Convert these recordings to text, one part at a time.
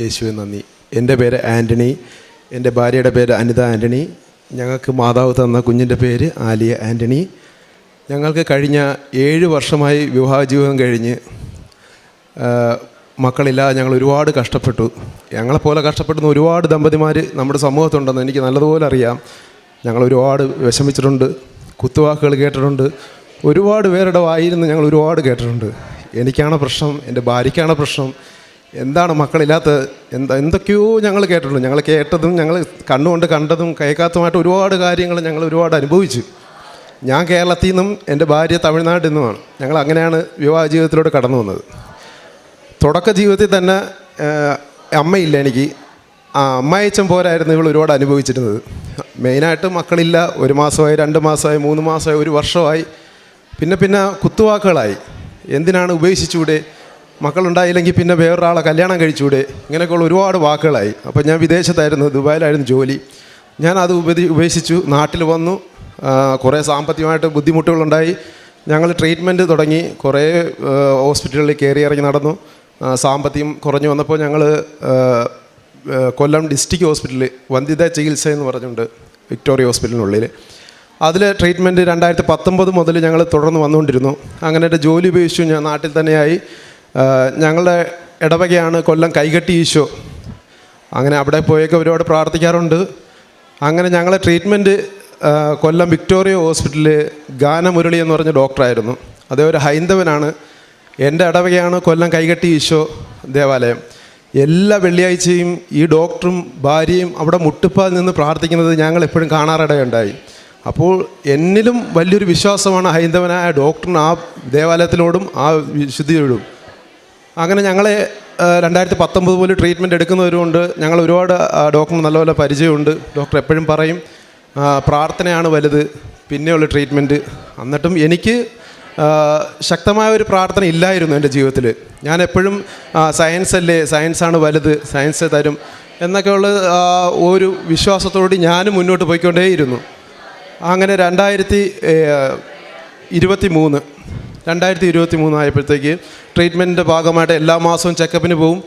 യേശുവെ നന്ദി. എന്റെ പേര് ആന്റണി. എന്റെ ഭാര്യയുടെ പേര് അനിത ആന്റണി. ഞങ്ങൾക്ക് മാതാവ് തന്ന കുഞ്ഞിന്റെ പേര് ആലിയ ആന്റണി. ഞങ്ങൾക്ക് കഴിഞ്ഞ ഏഴ് വർഷമായി വിവാഹ ജീവിതം കഴിഞ്ഞ് മക്കളില്ലാതെ ഞങ്ങൾ ഒരുപാട് കഷ്ടപ്പെട്ടു. ഞങ്ങളെപ്പോലെ കഷ്ടപ്പെടുന്ന ഒരുപാട് ദമ്പതിമാർ നമ്മുടെ സമൂഹത്തുണ്ടെന്ന് എനിക്ക് നല്ലതുപോലെ അറിയാം. ഞങ്ങൾ ഒരുപാട് വിഷമിച്ചിട്ടുണ്ട് കുത്തുവാക്കുകൾ കേട്ടിട്ടുണ്ട്. ഒരുപാട് പേരുടെ വായിരുന്നു ഞങ്ങൾ ഒരുപാട് കേട്ടിട്ടുണ്ട്. എനിക്കാണ് പ്രശ്നം എന്റെ ഭാര്യയ്ക്കാണ് പ്രശ്നം. എന്താണ് മക്കളില്ലാത്ത എന്താ എന്തൊക്കെയോ ഞങ്ങൾ കേട്ടിട്ടുണ്ട്. ഞങ്ങൾ കേട്ടതും ഞങ്ങൾ കണ്ണുകൊണ്ട് കണ്ടതും കേൾക്കാത്തതുമായിട്ട് ഒരുപാട് കാര്യങ്ങൾ ഞങ്ങൾ ഒരുപാട് അനുഭവിച്ചു. ഞാൻ കേരളത്തിൽ നിന്നും എന്റെ ഭാര്യ തമിഴ്നാട്ടിൽ നിന്നുമാണ്. ഞങ്ങൾ അങ്ങനെയാണ് വിവാഹ ജീവിതത്തിലൂടെ കടന്നു വന്നത്. തുടക്ക ജീവിതത്തിൽ തന്നെ അമ്മയില്ല എനിക്ക്. ആ അമ്മയച്ചൻ പോരായിരുന്നു ഇവൾ ഒരുപാട് അനുഭവിച്ചിരുന്നത്. മെയിനായിട്ട് മക്കളില്ല. ഒരു മാസമായി രണ്ട് മാസമായി മൂന്ന് മാസമായി ഒരു വർഷമായി. പിന്നെ പിന്നെ കുത്തുവാക്കുകളായി. എന്തിനാണ് ഉപേക്ഷിച്ചുകൂടെ മക്കളുണ്ടായില്ലെങ്കിൽ പിന്നെ വേറൊരാളെ കല്യാണം കഴിച്ചുകൂടെ? ഇങ്ങനെയൊക്കെയുള്ള ഒരുപാട് വാക്കുകളായി. അപ്പോൾ ഞാൻ വിദേശത്തായിരുന്നു ദുബായിലായിരുന്നു ജോലി. ഞാൻ അത് ഉപതി ഉപേക്ഷിച്ചു. നാട്ടിൽ വന്നു. കുറേ സാമ്പത്തികമായിട്ട് ബുദ്ധിമുട്ടുകളുണ്ടായി. ഞങ്ങൾ ട്രീറ്റ്മെന്റ് തുടങ്ങി. കുറേ ഹോസ്പിറ്റലുകളിൽ കയറി ഇറങ്ങി നടന്നു. സാമ്പത്തികം കുറഞ്ഞു വന്നപ്പോൾ ഞങ്ങൾ കൊല്ലം ഡിസ്ട്രിക്ട് ഹോസ്പിറ്റലിൽ വന്ധ്യത ചികിത്സ എന്ന് പറഞ്ഞുകൊണ്ട് വിക്ടോറിയ ഹോസ്പിറ്റലിനുള്ളിൽ. അതിൽ ട്രീറ്റ്മെന്റ് രണ്ടായിരത്തി പത്തൊമ്പത് മുതൽ ഞങ്ങൾ തുടർന്ന് വന്നുകൊണ്ടിരുന്നു. അങ്ങനെ എന്റെ ജോലി ഉപേക്ഷിച്ചു. ഞാൻ നാട്ടിൽ തന്നെയായി. ഞങ്ങളുടെ ഇടവകയാണ് കൊല്ലം കൈകെട്ടി ഈശോ. അങ്ങനെ അവിടെ പോയൊക്കെ ഒരുപാട് പ്രാർത്ഥിക്കാറുണ്ട്. അങ്ങനെ ഞങ്ങളെ ട്രീറ്റ്മെന്റ് കൊല്ലം വിക്ടോറിയ ഹോസ്പിറ്റലിൽ ഗാനമുരളി എന്ന് പറഞ്ഞ ഡോക്ടറായിരുന്നു. അതേ ഒരു ഹൈന്ദവനാണ്. എന്റെ ഇടവകയാണ് കൊല്ലം കൈകെട്ടി ഈശോ ദേവാലയം. എല്ലാ വെള്ളിയാഴ്ചയും ഈ ഡോക്ടറും ഭാര്യയും അവിടെ മുട്ടുപ്പാൽ നിന്ന് പ്രാർത്ഥിക്കുന്നത് ഞങ്ങൾ എപ്പോഴും കാണാറിടയുണ്ടായി. അപ്പോൾ എന്നിലും വലിയൊരു വിശ്വാസമാണ് ഹൈന്ദവനായ ഡോക്ടറിന് ആ ദേവാലയത്തിനോടും ആ വിശുദ്ധിയോടും. അങ്ങനെ ഞങ്ങളെ ആ, രണ്ടായിരത്തി പത്തൊമ്പത് പോലെ ട്രീറ്റ്മെന്റ് എടുക്കുന്നവരുമുണ്ട്. ഞങ്ങൾ ഒരുപാട് ഡോക്ടർ നല്ലപോലെ പരിചയമുണ്ട്. ഡോക്ടർ എപ്പോഴും പറയും പ്രാർത്ഥനയാണ് വലുത് പിന്നെയുള്ള ട്രീറ്റ്മെന്റ് എന്നിട്ടും എനിക്ക് ശക്തമായ ഒരു പ്രാർത്ഥന ഇല്ലായിരുന്നു എന്റെ ജീവിതത്തിൽ ഞാൻ എപ്പോഴും സയൻസ് അല്ലേ സയൻസാണ് വലുത് സയൻസ് തരും എന്നൊക്കെയുള്ള ഒരു വിശ്വാസത്തോടുകൂടി ഞാനും മുന്നോട്ട് പോയിക്കൊണ്ടേയിരുന്നു. അങ്ങനെ രണ്ടായിരത്തി ഇരുപത്തി മൂന്ന് രണ്ടായിരത്തി ഇരുപത്തി മൂന്ന് ആയപ്പോഴത്തേക്ക് ട്രീറ്റ്മെന്റിന്റെ ഭാഗമായിട്ട് എല്ലാ മാസവും ചെക്കപ്പിന് പോവും.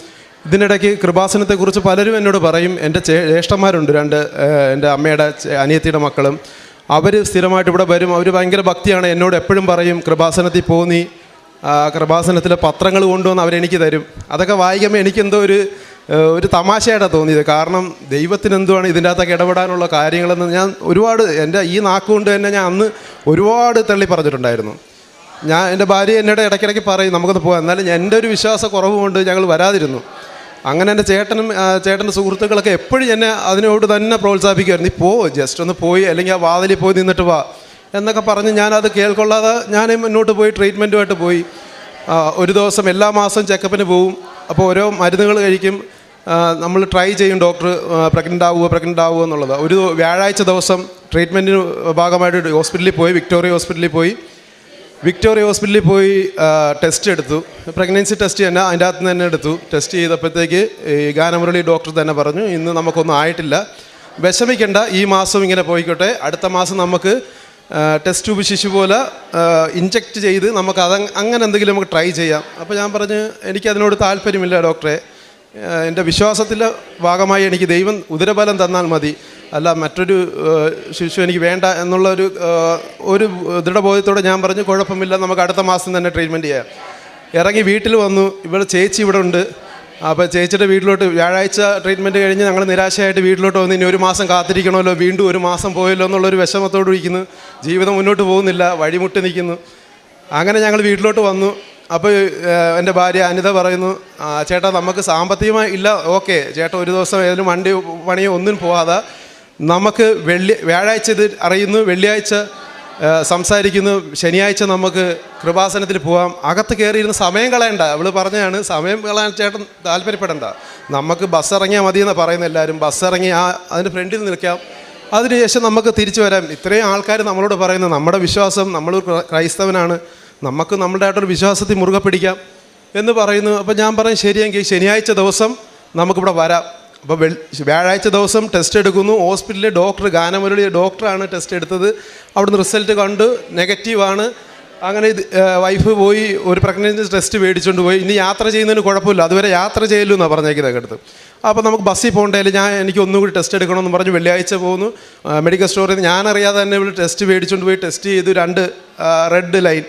ഇതിനിടയ്ക്ക് കൃപാസനത്തെക്കുറിച്ച് പലരും എന്നോട് പറയും എന്റെ ജ്യേഷ്ഠന്മാരുണ്ട് രണ്ട് എന്റെ അമ്മയുടെ അനിയത്തിയുടെ മക്കളും. അവർ സ്ഥിരമായിട്ട് ഇവിടെ വരും. അവർ ഭയങ്കര ഭക്തിയാണ്. എന്നോട് എപ്പോഴും പറയും കൃപാസനത്തിൽ പോന്നി കൃപാസനത്തിലെ പത്രങ്ങൾ കൊണ്ടുവന്ന് അവരെനിക്ക് തരും. അതൊക്കെ വായിക്കുമ്പോൾ എനിക്കെന്തോ ഒരു ഒരു തമാശയായിട്ടാണ് തോന്നിയത്. കാരണം ദൈവത്തിന് എന്തുവാണ് ഇതിന്റെ അകത്തൊക്കെ ഇടപെടാനുള്ള കാര്യങ്ങളെന്ന് ഞാൻ ഒരുപാട് എന്റെ ഈ നാക്കുകൊണ്ട് തന്നെ ഞാൻ അന്ന് ഒരുപാട് തള്ളി പറഞ്ഞിട്ടുണ്ടായിരുന്നു ഞാൻ എന്റെ ഭാര്യ എന്നോട് ഇടയ്ക്കിടയ്ക്ക് പറയും നമുക്കൊന്ന് പോകാം എന്നാലും എന്റെ ഒരു വിശ്വാസ കുറവ് കൊണ്ട് ഞങ്ങൾ വരാതിരുന്നു. അങ്ങനെ എന്റെ ചേട്ടനും ചേട്ടന്റെ സുഹൃത്തുക്കളൊക്കെ എപ്പോഴും എന്നെ അതിനോട് തന്നെ പ്രോത്സാഹിപ്പിക്കുമായിരുന്നു. നീ പോ ജസ്റ്റ് ഒന്ന് പോയി അല്ലെങ്കിൽ ആ വാതിലിൽ പോയി നിന്നിട്ട് വാ. എന്നൊക്കെ പറഞ്ഞ് ഞാനത് കേൾക്കൊള്ളാതെ ഞാൻ മുന്നോട്ട് പോയി ട്രീറ്റ്മെന്റുമായിട്ട് പോയി. ഒരു ദിവസം എല്ലാ മാസവും ചെക്കപ്പിന് പോവും. അപ്പോൾ ഓരോ മരുന്നുകൾ കഴിക്കും. നമ്മൾ ട്രൈ ചെയ്യും ഡോക്ടർ പ്രഗ്നന്റ് ആവുക പ്രഗ്നന്റ് ആവുക എന്നുള്ളത്. ഒരു വ്യാഴാഴ്ച ദിവസം ട്രീറ്റ്മെന്റിന് ഭാഗമായിട്ട് ഹോസ്പിറ്റലിൽ പോയി വിക്ടോറിയ ഹോസ്പിറ്റലിൽ പോയി. വിക്ടോറിയ ഹോസ്പിറ്റലിൽ പോയി ടെസ്റ്റ് എടുത്തു. പ്രഗ്നൻസി ടെസ്റ്റ് തന്നെ അതിന്റെ അകത്ത് തന്നെ എടുത്തു. ടെസ്റ്റ് ചെയ്തപ്പോഴത്തേക്ക് ഈ ഗാനമുരളി ഡോക്ടർ തന്നെ പറഞ്ഞു ഇന്ന് നമുക്കൊന്നും ആയിട്ടില്ല. വിഷമിക്കേണ്ട ഈ മാസം ഇങ്ങനെ പോയിക്കോട്ടെ. അടുത്ത മാസം നമുക്ക് ടെസ്റ്റ് ട്യൂബ് ശിശു പോലെ ഇഞ്ചെക്റ്റ് ചെയ്ത് നമുക്ക് അത് അങ്ങനെ എന്തെങ്കിലും നമുക്ക് ട്രൈ ചെയ്യാം. അപ്പോൾ ഞാൻ പറഞ്ഞു എനിക്കതിനോട് താല്പര്യമില്ല ഡോക്ടറെ എന്റെ വിശ്വാസത്തിന്റെ ഭാഗമായി എനിക്ക് ദൈവം ഉദരബലം തന്നാൽ മതി. അല്ല മറ്റൊരു ശിശു എനിക്ക് വേണ്ട എന്നുള്ള ഒരു ഒരു ദൃഢബോധത്തോടെ ഞാൻ പറഞ്ഞു കുഴപ്പമില്ല നമുക്ക് അടുത്ത മാസം തന്നെ ട്രീറ്റ്മെന്റ് ചെയ്യാം. ഇറങ്ങി വീട്ടിൽ വന്നു ഇവിടെ ചേച്ചി ഇവിടെ ഉണ്ട്. അപ്പോൾ ചേച്ചിയുടെ വീട്ടിലോട്ട് വ്യാഴാഴ്ച ട്രീറ്റ്മെന്റ് കഴിഞ്ഞ് ഞങ്ങൾ നിരാശയായിട്ട് വീട്ടിലോട്ട് വന്ന് ഇനി ഒരു മാസം കാത്തിരിക്കണമല്ലോ വീണ്ടും ഒരു മാസം പോയല്ലോ എന്നുള്ളൊരു വിഷമത്തോട് ഇരിക്കുന്നു. ജീവിതം മുന്നോട്ട് പോകുന്നില്ല വഴിമുട്ടി നിൽക്കുന്നു. അങ്ങനെ ഞങ്ങൾ വീട്ടിലോട്ട് വന്നു. അപ്പോൾ എന്റെ ഭാര്യ അനിത പറയുന്നു ചേട്ടാ നമുക്ക് സാമ്പത്തികമായി ഇല്ല ഓക്കെ ചേട്ടാ ഒരു ദിവസം ഏതെങ്കിലും വണ്ടി പണിയോ ഒന്നിനും പോവാതെ. നമുക്ക് വെള്ളി വ്യാഴാഴ്ച ഇത് അറിയുന്നു വെള്ളിയാഴ്ച സംസാരിക്കുന്നു. ശനിയാഴ്ച നമുക്ക് കൃപാസനത്തിൽ പോവാം. അകത്ത് കയറിയിരുന്ന് സമയം കളയണ്ട. അവൾ പറഞ്ഞതാണ് സമയം കളയാൻ ചേട്ടൻ താല്പര്യപ്പെടണ്ട. നമുക്ക് ബസ് ഇറങ്ങിയാൽ മതി എന്ന് പറയുന്ന എല്ലാവരും. ബസ് ഇറങ്ങി ആ അതിന്റെ ഫ്രണ്ടിൽ നിൽക്കാം. അതിനുശേഷം നമുക്ക് തിരിച്ചു വരാം. ഇത്രയും ആൾക്കാർ നമ്മളോട് പറയുന്നത് നമ്മുടെ വിശ്വാസം നമ്മൾ ക്രൈസ്തവനാണ്. നമുക്ക് നമ്മുടെ ആയിട്ടൊരു വിശ്വാസത്തിൽ മുറുകെ പിടിക്കാം എന്ന് പറയുന്നു. അപ്പോൾ ഞാൻ പറയും ശരിയെങ്കിൽ ശനിയാഴ്ച ദിവസം നമുക്കിവിടെ വരാം. അപ്പോൾ വ്യാഴാഴ്ച ദിവസം ടെസ്റ്റ് എടുക്കുന്നു. ഹോസ്പിറ്റലിലെ ഡോക്ടർ ഗാനമുരളി ഡോക്ടറാണ് ടെസ്റ്റ് എടുത്തത്. അവിടുന്ന് റിസൾട്ട് കണ്ട്. നെഗറ്റീവാണ് അങ്ങനെ ഇത് വൈഫ് പോയി ഒരു പ്രഗ്നൻസി ടെസ്റ്റ് മേടിച്ചുകൊണ്ട് പോയി. ഇനി യാത്ര ചെയ്യുന്നതിന് കുഴപ്പമില്ല. അതുവരെ യാത്ര ചെയ്യലു എന്നാണ് പറഞ്ഞേക്കുന്നത് അടുത്ത് അപ്പോൾ നമുക്ക് ബസ്സിൽ പോകേണ്ടതിൽ ഞാൻ എനിക്ക് ഒന്നും കൂടി ടെസ്റ്റ് എടുക്കണമെന്ന് പറഞ്ഞ് വെള്ളിയാഴ്ച പോകുന്നു. മെഡിക്കൽ സ്റ്റോറിൽ നിന്ന് ഞാനറിയാതെ തന്നെ ഇവിടെ ടെസ്റ്റ് മേടിച്ചുകൊണ്ട് പോയി ടെസ്റ്റ് ചെയ്തു. രണ്ട് റെഡ് ലൈൻ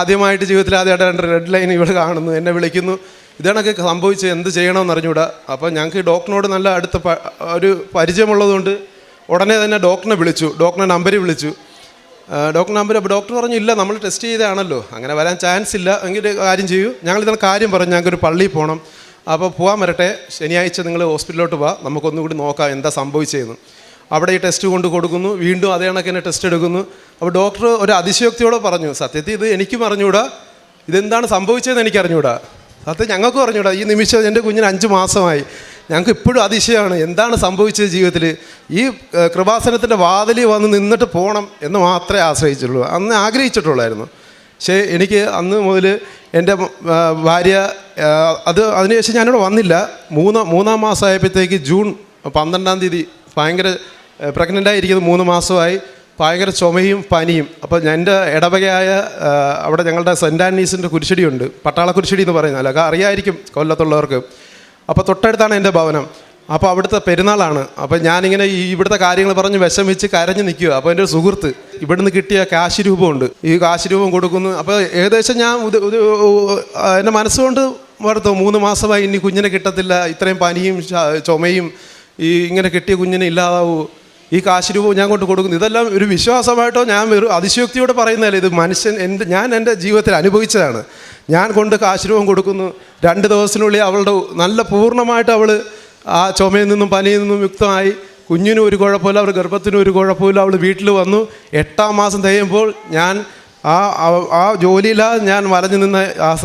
ആദ്യമായിട്ട് ജീവിതത്തിൽ ആദ്യമായിട്ട് രണ്ട് റെഡ് ലൈൻ ഇവിടെ കാണുന്നു. എന്നെ വിളിക്കുന്നു. ഇതാണൊക്കെ സംഭവിച്ചത് എന്ത് ചെയ്യണമെന്ന് അറിഞ്ഞൂടാ അപ്പോൾ ഞങ്ങൾക്ക് ഡോക്ടറിനോട് നല്ല അടുത്ത ഒരു പരിചയമുള്ളതുകൊണ്ട് ഉടനെ തന്നെ ഡോക്ടറിനെ വിളിച്ചു. ഡോക്ടറിനെ നമ്പർ വിളിച്ചു. ഡോക്ടർ നമ്പർ അപ്പോൾ ഡോക്ടർ പറഞ്ഞു ഇല്ല നമ്മൾ ടെസ്റ്റ് ചെയ്തതാണല്ലോ. അങ്ങനെ വരാൻ ചാൻസ് ഇല്ല. എങ്കിൽ കാര്യം ചെയ്യൂ. ഞങ്ങൾ ഇതിന് കാര്യം പറഞ്ഞു ഞങ്ങൾക്കൊരു പള്ളിയിൽ പോകണം അപ്പോൾ പോകാൻ വരട്ടെ. ശനിയാഴ്ച നിങ്ങൾ ഹോസ്പിറ്റലിലോട്ട് പോവാം നമുക്കൊന്നുകൂടി നോക്കാം എന്താ സംഭവിച്ചതെന്ന്. അവിടെ ഈ ടെസ്റ്റ് കൊണ്ട് കൊടുക്കുന്നു. വീണ്ടും അതേ കണക്ക് തന്നെ ടെസ്റ്റ് എടുക്കുന്നു. അപ്പോൾ ഡോക്ടർ ഒരു അതിശയോക്തിയോടെ പറഞ്ഞു സത്യത്തിൽ ഇത് എനിക്കും അറിഞ്ഞൂടാ ഇതെന്താണ് സംഭവിച്ചതെന്ന് എനിക്ക് അറിഞ്ഞൂടാ ഞങ്ങൾക്ക് പറഞ്ഞൂടാ ഈ നിമിഷം എന്റെ കുഞ്ഞിന് അഞ്ച് മാസമായി. ഞങ്ങൾക്ക് ഇപ്പോഴും അതിശയമാണ്. എന്താണ് സംഭവിച്ചത് ജീവിതത്തിൽ? ഈ കൃപാസനത്തിന്റെ വാതിലിൽ വന്ന് നിന്നിട്ട് പോകണം എന്ന് മാത്രമേ ആശ്രയിച്ചുള്ളൂ അന്ന് ആഗ്രഹിച്ചിട്ടുള്ളായിരുന്നു. പക്ഷേ എനിക്ക് അന്ന് മുതൽ എന്റെ ഭാര്യ അത് അതിനുശേഷം ഞാനിവിടെ വന്നില്ല. മൂന്ന് മൂന്നാം മാസമായപ്പോഴത്തേക്ക് ജൂൺ പന്ത്രണ്ടാം തീയതി ഭയങ്കര പ്രഗ്നന്റ് ആയിരിക്കുന്നത് മൂന്ന് മാസമായി. ഭയങ്കര ചുമയും പനിയും. അപ്പോൾ എന്റെ ഇടവകയായ അവിടെ ഞങ്ങളുടെ സെന്റ് ആൻഡീസിന്റെ കുരിശടിയുണ്ട്. പട്ടാള കുരിശടി എന്ന് പറയുന്നത് അല്ല അറിയായിരിക്കും കൊല്ലത്തുള്ളവർക്ക്. അപ്പോൾ തൊട്ടടുത്താണ് എന്റെ ഭവനം. അപ്പോൾ അവിടുത്തെ പെരുന്നാളാണ്. അപ്പോൾ ഞാനിങ്ങനെ ഈ ഇവിടുത്തെ കാര്യങ്ങൾ പറഞ്ഞ് വിഷമിച്ച് കരഞ്ഞ് നിൽക്കുക അപ്പോൾ എന്റെ ഒരു സുഹൃത്ത് ഇവിടുന്ന് കിട്ടിയ കാശ് രൂപമുണ്ട് ഈ കാശ് രൂപം കൊടുക്കുന്നു. അപ്പോൾ ഏകദേശം ഞാൻ എന്റെ മനസ്സുകൊണ്ട് വളർത്തു മൂന്ന് മാസമായി ഇനി കുഞ്ഞിനെ കിട്ടത്തില്ല. ഇത്രയും പനിയും ചുമയും ഈ ഇങ്ങനെ കിട്ടിയ കുഞ്ഞിനെ ഇല്ലാതാവൂ. ഈ കാശ് ഞാൻ കൊണ്ട് കൊടുക്കുന്നു. ഇതെല്ലാം ഒരു വിശ്വാസമായിട്ടോ ഞാൻ ഒരു അതിശയോക്തിയോടെ പറയുന്നതല്ല. ഇത് മനുഷ്യൻ എന്റെ ഞാൻ എന്റെ ജീവിതത്തിൽ അനുഭവിച്ചതാണ്. ഞാൻ കൊണ്ട് കാശ് രൂപം കൊടുക്കുന്നു. രണ്ട് ദിവസത്തിനുള്ളിൽ അവളുടെ നല്ല പൂർണമായിട്ട് അവൾ ആ ചുമയിൽ നിന്നും പനിയിൽ നിന്നും യുക്തമായി കുഞ്ഞിനും ഒരു കുഴപ്പമില്ല അവർ ഗർഭത്തിനും ഒരു കുഴപ്പമില്ല. അവൾ വീട്ടിൽ വന്നു. എട്ടാം മാസം തികയുമ്പോൾ ഞാൻ ആ ആ- ജോലിയില്ലാതെ ഞാൻ വലഞ്ഞു നിന്ന് ആ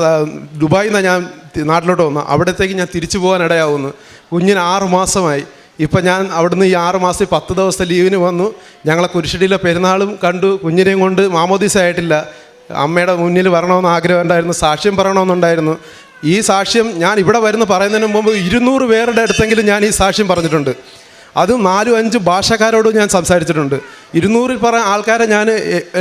ദുബായിൽ നിന്ന് ഞാൻ നാട്ടിലോട്ട് വന്നു അവിടത്തേക്ക് ഞാൻ തിരിച്ചു പോകാൻ ഇടയാവുന്നു. കുഞ്ഞിന് ആറ് മാസമായി. ഇപ്പം ഞാൻ അവിടുന്ന് ഈ ആറ് മാസത്തിൽ പത്ത് ദിവസത്തെ ലീവിന് വന്നു. ഞങ്ങളെ കുരിശടിയിലെ പെരുന്നാളും കണ്ടു. കുഞ്ഞിനെയും കൊണ്ട് മാമോദീസ ആയിട്ടില്ല. അമ്മയുടെ മുന്നിൽ വരണമെന്ന് ആഗ്രഹം ഉണ്ടായിരുന്നു. സാക്ഷ്യം പറയണമെന്നുണ്ടായിരുന്നു. ഈ സാക്ഷ്യം ഞാൻ ഇവിടെ വരുന്ന പറയുന്നതിന് മുമ്പ് ഇരുന്നൂറ് പേരുടെ അടുത്തെങ്കിലും ഞാൻ ഈ സാക്ഷ്യം പറഞ്ഞിട്ടുണ്ട്. അതും നാലും അഞ്ച് ഭാഷക്കാരോടും ഞാൻ സംസാരിച്ചിട്ടുണ്ട്. ഇരുന്നൂറിൽ പറ ആൾക്കാരെ ഞാൻ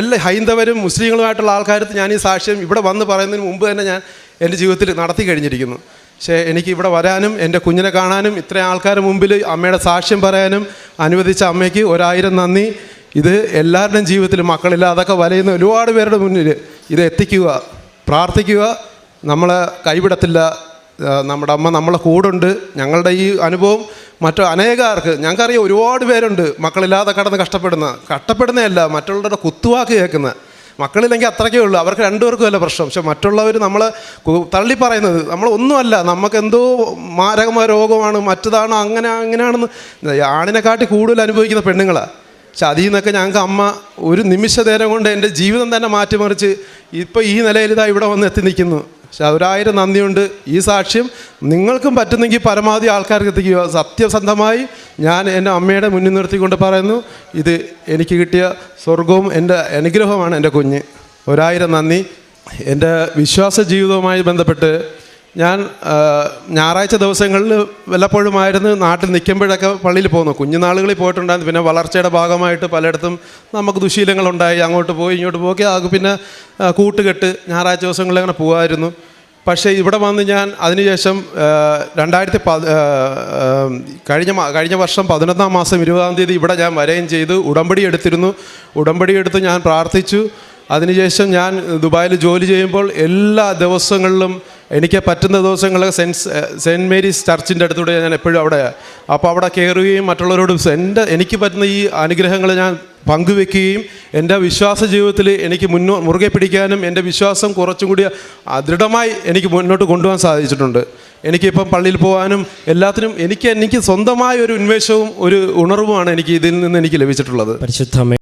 എല്ലാ ഹൈന്ദവരും മുസ്ലിങ്ങളുമായിട്ടുള്ള ആൾക്കാരത്ത് ഞാൻ ഈ സാക്ഷ്യം ഇവിടെ വന്ന് പറയുന്നതിന് മുമ്പ് തന്നെ ഞാൻ എന്റെ ജീവിതത്തിൽ നടത്തി കഴിഞ്ഞിരിക്കുന്നു. പക്ഷേ എനിക്ക് ഇവിടെ വരാനും എന്റെ കുഞ്ഞിനെ കാണാനും ഇത്രയും ആൾക്കാരുടെ മുമ്പിൽ അമ്മയുടെ സാക്ഷ്യം പറയാനും അനുവദിച്ച അമ്മയ്ക്ക് ഒരായിരം നന്ദി. ഇത് എല്ലാവരുടെയും ജീവിതത്തിൽ മക്കളില്ലാതൊക്കെ വലയുന്ന ഒരുപാട് പേരുടെ മുന്നിൽ ഇത് എത്തിക്കുക പ്രാർത്ഥിക്കുക. നമ്മളെ കൈവിടത്തില്ല. നമ്മുടെ അമ്മ നമ്മളെ കൂടുണ്ട്. ഞങ്ങളുടെ ഈ അനുഭവം മറ്റു അനേകാർക്ക് ഞങ്ങൾക്കറിയാം ഒരുപാട് പേരുണ്ട് മക്കളില്ലാതെ കടന്ന് കഷ്ടപ്പെടുന്ന കഷ്ടപ്പെടുന്നതല്ല മറ്റുള്ളവരുടെ കുത്തുവാക്ക് കേൾക്കുന്ന. മക്കളില്ലെങ്കിൽ അത്രയ്ക്കേ ഉള്ളൂ. അവർക്ക് രണ്ടുപേർക്കും അല്ല പ്രശ്നം. പക്ഷെ മറ്റുള്ളവർ നമ്മൾ തള്ളി പറയുന്നത് നമ്മൾ ഒന്നുമല്ല. നമുക്ക് എന്തോ മാരകമായ രോഗമാണ് മറ്റതാണ് അങ്ങനെ അങ്ങനെയാണെന്ന് ആണിനെ കാട്ടി കൂടുതൽ അനുഭവിക്കുന്ന പെണ്ണുങ്ങളാണ് പക്ഷെ അതിൽ നിന്നൊക്കെ ഞങ്ങൾക്ക് അമ്മ ഒരു നിമിഷ നേരം കൊണ്ട് എന്റെ ജീവിതം തന്നെ മാറ്റിമറിച്ച് ഇപ്പോൾ ഈ നിലയിൽ ഇതാ ഇവിടെ വന്ന് എത്തി നിൽക്കുന്നു. പക്ഷെ ഒരായിരം നന്ദിയുണ്ട്. ഈ സാക്ഷ്യം നിങ്ങൾക്കും പറ്റുന്നെങ്കിൽ പരമാവധി ആൾക്കാർക്ക് എത്തിക്കുക. സത്യസന്ധമായി ഞാൻ എന്റെ അമ്മയുടെ മുന്നിൽ നിർത്തിക്കൊണ്ട് പറയുന്നു ഇത് എനിക്ക് കിട്ടിയ സ്വർഗവും എന്റെ അനുഗ്രഹമാണ് എന്റെ കുഞ്ഞ്. ഒരായിരം നന്ദി. എന്റെ വിശ്വാസ ജീവിതവുമായി ബന്ധപ്പെട്ട് ഞാൻ ഞായറാഴ്ച ദിവസങ്ങളിൽ വല്ലപ്പോഴുമായിരുന്നു നാട്ടിൽ നിൽക്കുമ്പോഴൊക്കെ പള്ളിയിൽ പോകുന്നു കുഞ്ഞുനാളുകളിൽ പോയിട്ടുണ്ടായിരുന്നു. പിന്നെ വളർച്ചയുടെ ഭാഗമായിട്ട് പലയിടത്തും നമുക്ക് ദുശീലങ്ങളുണ്ടായി. അങ്ങോട്ട് പോയി ഇങ്ങോട്ട് പോയി. അത് പിന്നെ കൂട്ടുകെട്ട് ഞായറാഴ്ച ദിവസങ്ങളിൽ അങ്ങനെ പോകുമായിരുന്നു പക്ഷേ ഇവിടെ വന്ന് ഞാൻ അതിനുശേഷം രണ്ടായിരത്തി പ കഴിഞ്ഞ കഴിഞ്ഞ വർഷം പതിനൊന്നാം മാസം ഇരുപതാം തീയതി ഇവിടെ ഞാൻ വരികയും ചെയ്തു. ഉടമ്പടി എടുത്തിരുന്നു. ഉടമ്പടി എടുത്ത് ഞാൻ പ്രാർത്ഥിച്ചു. അതിനുശേഷം ഞാൻ ദുബായിൽ ജോലി ചെയ്യുമ്പോൾ എല്ലാ ദിവസങ്ങളിലും എനിക്ക് പറ്റുന്ന ദിവസങ്ങളിൽ സെന്റ് സെന്റ് മേരീസ് ചർച്ചിന്റെ അടുത്തൂടെ ഞാൻ എപ്പോഴും അവിടെ അപ്പോൾ അവിടെ കയറുകയും മറ്റുള്ളവരോട് എന്റെ എനിക്ക് പറ്റുന്ന ഈ അനുഗ്രഹങ്ങൾ ഞാൻ പങ്കുവെക്കുകയും എന്റെ വിശ്വാസ ജീവിതത്തിൽ എനിക്ക് മുന്നോ മുറുകെ പിടിക്കാനും എന്റെ വിശ്വാസം കുറച്ചും കൂടി ദൃഢമായി എനിക്ക് മുന്നോട്ട് കൊണ്ടുപോകാൻ സാധിച്ചിട്ടുണ്ട്. എനിക്കിപ്പം പള്ളിയിൽ പോകാനും എല്ലാത്തിനും എനിക്ക് എനിക്ക് സ്വന്തമായ ഒരു ഉന്മേഷവും ഒരു ഉണർവുമാണ് എനിക്ക് ഇതിൽ നിന്ന് എനിക്ക് ലഭിച്ചിട്ടുള്ളത്. പരിശുദ്ധമേ